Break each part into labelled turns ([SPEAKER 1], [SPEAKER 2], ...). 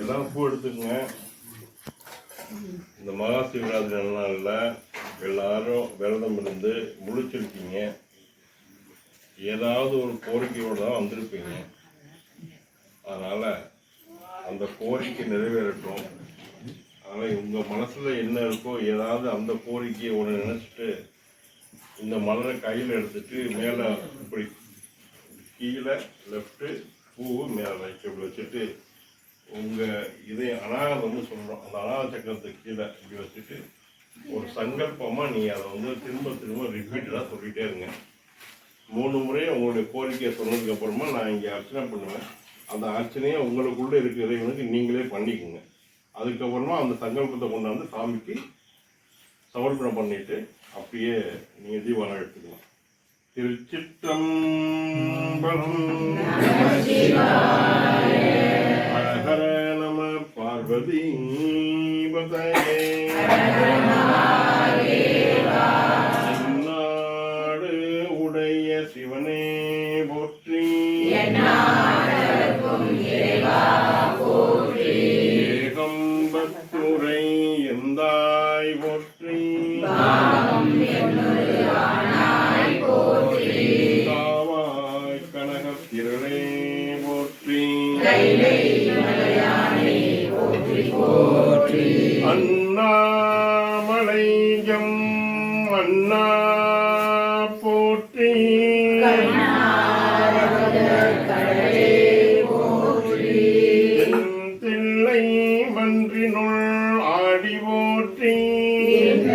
[SPEAKER 1] எல்லாம் பூ எடுத்துக்கங்க. இந்த மகா சிவராத்திரி நாளில் எல்லாரும் விரதம் இருந்து முழிச்சிருக்கீங்க. ஏதாவது ஒரு கோரிக்கையோடு தான் வந்திருப்பீங்க. அதனால் அந்த கோரிக்கை நிறைவேறட்டும். அதனால் உங்கள் மனசில் என்ன இருக்கோ ஏதாவது அந்த கோரிக்கையை ஒன்று நினச்சிட்டு இந்த மலரை கையில் எடுத்துட்டு மேலே இப்படி கீழே லெஃப்ட்டு பூ மேலே வைக்க இப்படி வச்சுட்டு உங்கள் இதே அனாகதம்னு சொல்கிறோம் அந்த அனாத சக்கரத்துக்கு கீழே இப்படி வச்சுட்டு ஒரு சங்கல்பமாக நீங்கள் அதை வந்து திரும்ப திரும்ப ரிப்பீட்டடாக சொல்லிகிட்டே இருங்க. மூணு முறை உங்களுடைய கோரிக்கையை சொன்னதுக்கப்புறமா நான் இங்கே அர்ச்சனை பண்ணுவேன். அந்த அர்ச்சனையை உங்களுக்குள்ளே இருக்கிற இறைவனுக்கு நீங்களே பண்ணிக்கோங்க. அதுக்கப்புறமா அந்த சங்கல்பத்தை கொண்டாந்து சாமிக்கு சமர்ப்பணம் பண்ணிட்டு அப்படியே நீங்கள் தீபாவளி எடுத்துக்கலாம். திருச்சிற்றம்பலம். ஹர நம பார்வதி. பதே கனகத்திரளே போற்றி. அண்ணாமலையம் அண்ணா போற்றி. தில்லை மன்றினுள் ஆடி போற்றி. எந்த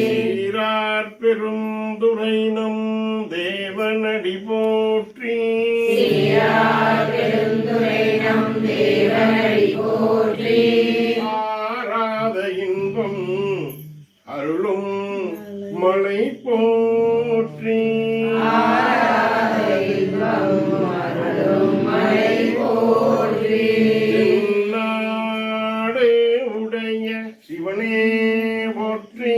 [SPEAKER 1] சீரார் பெருந்துரை நம் தேவனடி போற்றி. ஆராத போற்றி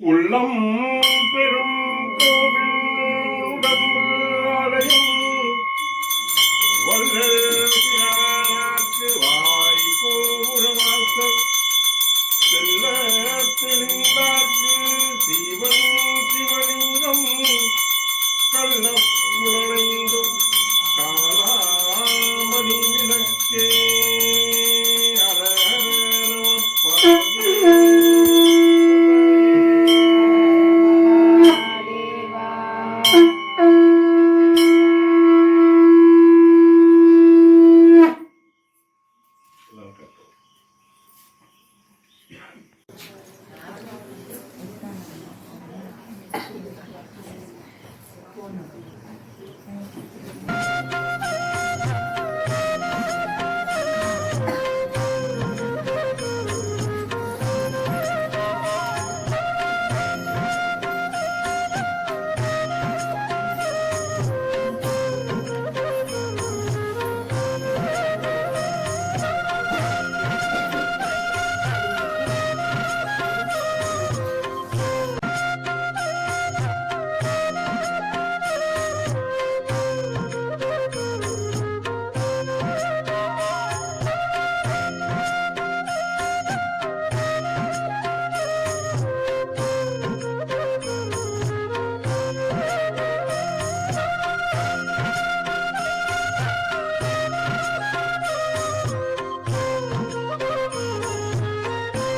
[SPEAKER 1] உள்ளம் பெரும்